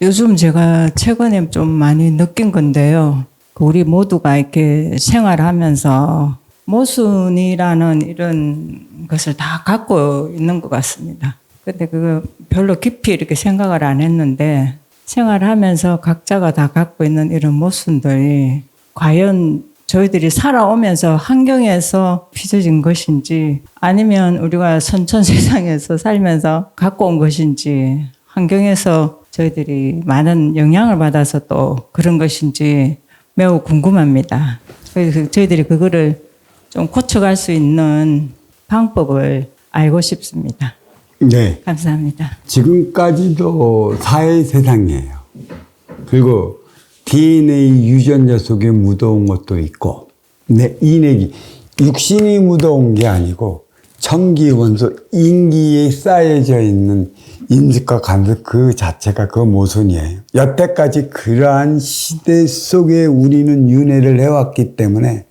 요즘 제가 최근에 좀 많이 느낀 건데요. 그 우리 모두가 이렇게 생활하면서 모순이라는 이런 것을 다 갖고 있는 것 같습니다. 근데 그거 별로 깊이 이렇게 생각을 안 했는데 생활하면서 각자가 다 갖고 있는 이런 모순들이 과연 저희들이 살아오면서 환경에서 빚어진 것인지 아니면 우리가 선천 세상에서 살면서 갖고 온 것인지 환경에서 저희들이 많은 영향을 받아서 또 그런 것인지 매우 궁금합니다. 그래서 저희들이 그거를 좀 고쳐갈 수 있는 방법을 알고 싶습니다. 네. 감사합니다. 지금까지도 사회 세상이에요. 그리고 DNA 유전자 속에 묻어온 것도 있고, 네, 인액이 육신이 묻어온 게 아니고 청기 원소 인기에 쌓여져 있는 인식과 감각 그 자체가 그 모순이에요. 여태까지 그러한 시대 속에 우리는 윤회를 해왔기 때문에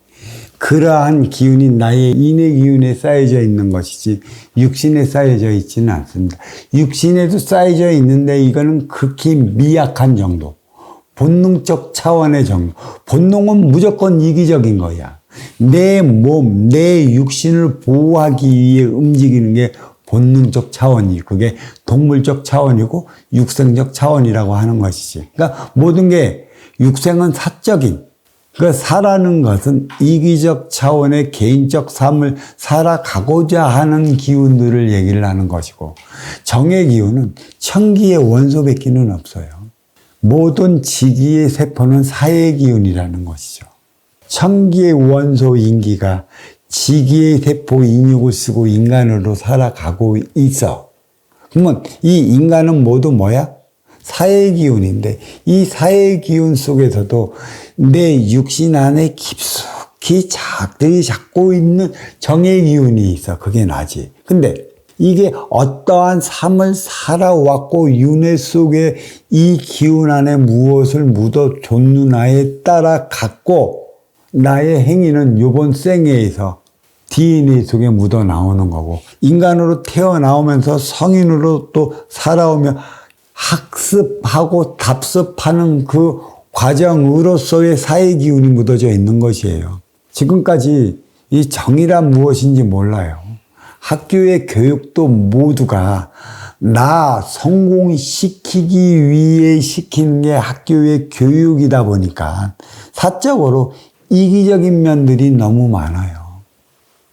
그러한 기운이 나의 인의 기운에 쌓여져 있는 것이지 육신에 쌓여져 있지는 않습니다. 육신에도 쌓여져 있는데 이거는 극히 미약한 정도. 본능적 차원의 정도. 본능은 무조건 이기적인 거야. 내 몸, 내 육신을 보호하기 위해 움직이는 게 본능적 차원이 그게 동물적 차원이고 육생적 차원이라고 하는 것이지. 그러니까 모든 게 육생은 사적인 그 사라는 것은 이기적 차원의 개인적 삶을 살아가고자 하는 기운들을 얘기를 하는 것이고 정의 기운은 천기의 원소밖에는 없어요. 모든 지기의 세포는 사의 기운이라는 것이죠. 천기의 원소 인기가 지기의 세포 인육을 쓰고 인간으로 살아가고 있어. 그러면 이 인간은 모두 뭐야? 사의 기운인데 이 사의 기운 속에서도 내 육신 안에 깊숙이 작들이 잡고 있는 정의 기운이 있어. 그게 나지. 근데 이게 어떠한 삶을 살아왔고 윤회 속에 이 기운 안에 무엇을 묻어 줬느냐에 따라 갖고 나의 행위는 요번 생애에서 DNA 속에 묻어 나오는 거고 인간으로 태어나오면서 성인으로 또 살아오며 학습하고 답습하는 그 과정으로서의 사회 기운이 묻어져 있는 것이에요. 지금까지 이 정의란 무엇인지 몰라요. 학교의 교육도 모두가 나 성공시키기 위해 시키는 게 학교의 교육이다 보니까 사적으로 이기적인 면들이 너무 많아요.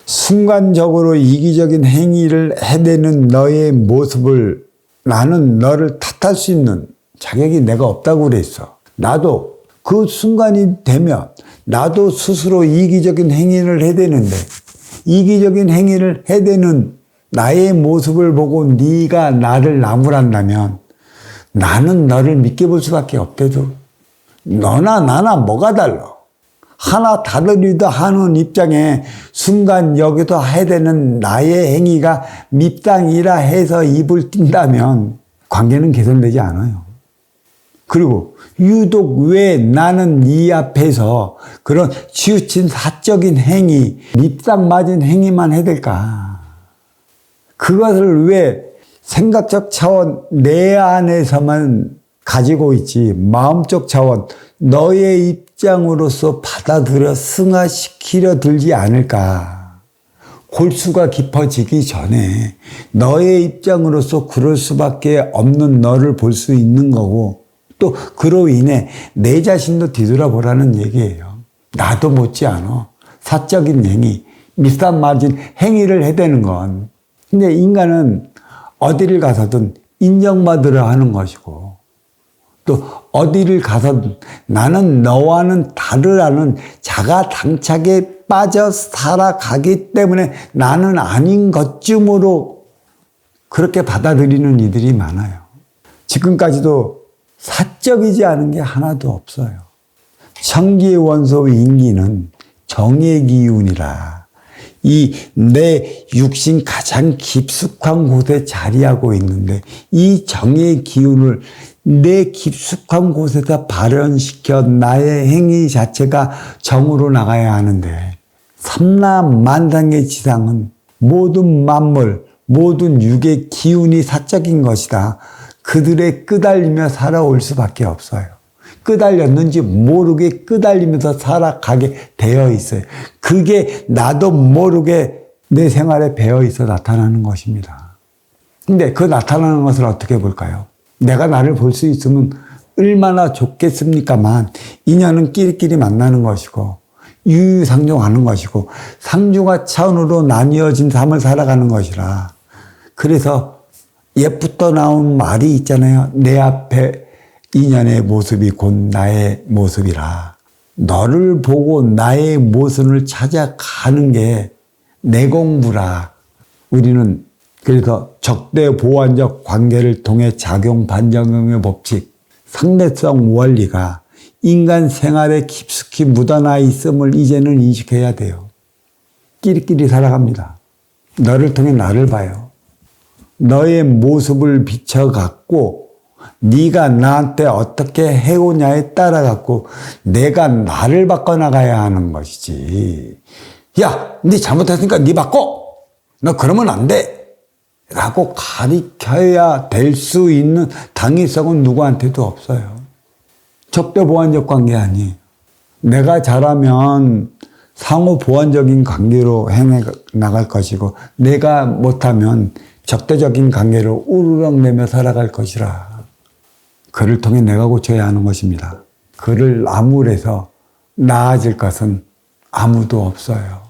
순간적으로 이기적인 행위를 해대는 너의 모습을 나는 너를 탓할 수 있는 자격이 내가 없다고 그랬어. 나도 그 순간이 되면 나도 스스로 이기적인 행위를 해대는데 이기적인 행위를 해대는 나의 모습을 보고 네가 나를 나무란다면 나는 너를 믿게 볼 수밖에 없대도 너나 나나 뭐가 달라 하나 다르리다 하는 입장에 순간 여기도 해대는 나의 행위가 밉상이라 해서 입을 띈다면 관계는 개선되지 않아요. 그리고 유독 왜 나는 네 앞에서 그런 치우친 사적인 행위, 밉상 맞은 행위만 해댈까? 그것을 왜 생각적 차원 내 안에서만 가지고 있지 마음적 차원 너의 입장으로서 받아들여 승화시키려 들지 않을까? 골수가 깊어지기 전에 너의 입장으로서 그럴 수밖에 없는 너를 볼 수 있는 거고 또 그로 인해 내 자신도 뒤돌아보라는 얘기예요. 나도 못지 않아. 사적인 행위, 미싼 맞은 행위를 해대는 건. 근데 인간은 어디를 가서든 인정받으려 하는 것이고 또 어디를 가서든 나는 너와는 다르라는 자가 당착에 빠져 살아가기 때문에 나는 아닌 것쯤으로 그렇게 받아들이는 이들이 많아요. 지금까지도 사적이지 않은 게 하나도 없어요. 청기의 원소 인기는 정의 기운이라 이 내 육신 가장 깊숙한 곳에 자리하고 있는데 이 정의 기운을 내 깊숙한 곳에다 발현시켜 나의 행위 자체가 정으로 나가야 하는데 삼라만상의 지상은 모든 만물 모든 육의 기운이 사적인 것이다. 그 그들의 끄달리며 살아올 수밖에 없어요. 끄달렸는지 모르게 끄달리면서 살아가게 되어 있어요. 그게 나도 모르게 내 생활에 배어 있어 나타나는 것입니다. 근데 그 나타나는 것을 어떻게 볼까요? 내가 나를 볼 수 있으면 얼마나 좋겠습니까만 인연은 끼리끼리 만나는 것이고 유유상종하는 것이고 상중하 차원으로 나뉘어진 삶을 살아가는 것이라 그래서 옛부터 나온 말이 있잖아요. 내 앞에 인연의 모습이 곧 나의 모습이라. 너를 보고 나의 모습을 찾아가는 게 내 공부라. 우리는 그래서 적대 보완적 관계를 통해 작용 반작용의 법칙, 상대성 원리가 인간 생활에 깊숙이 묻어나 있음을 이제는 인식해야 돼요. 끼리끼리 살아갑니다. 너를 통해 나를 봐요. 너의 모습을 비춰갖고 네가 나한테 어떻게 해오냐에 따라 갖고 내가 나를 바꿔나가야 하는 것이지. 야, 네 잘못했으니까 네 바꿔. 너 그러면 안 돼. 라고 가리켜야 될 수 있는 당위성은 누구한테도 없어요. 적대 보완적 관계 아니에요. 내가 잘하면 상호 보완적인 관계로 행해 나갈 것이고 내가 못하면 적대적인 관계로 우르렁대며 살아갈 것이라. 그를 통해 내가 고쳐야 하는 것입니다. 그를 암울해서 나아질 것은 아무도 없어요.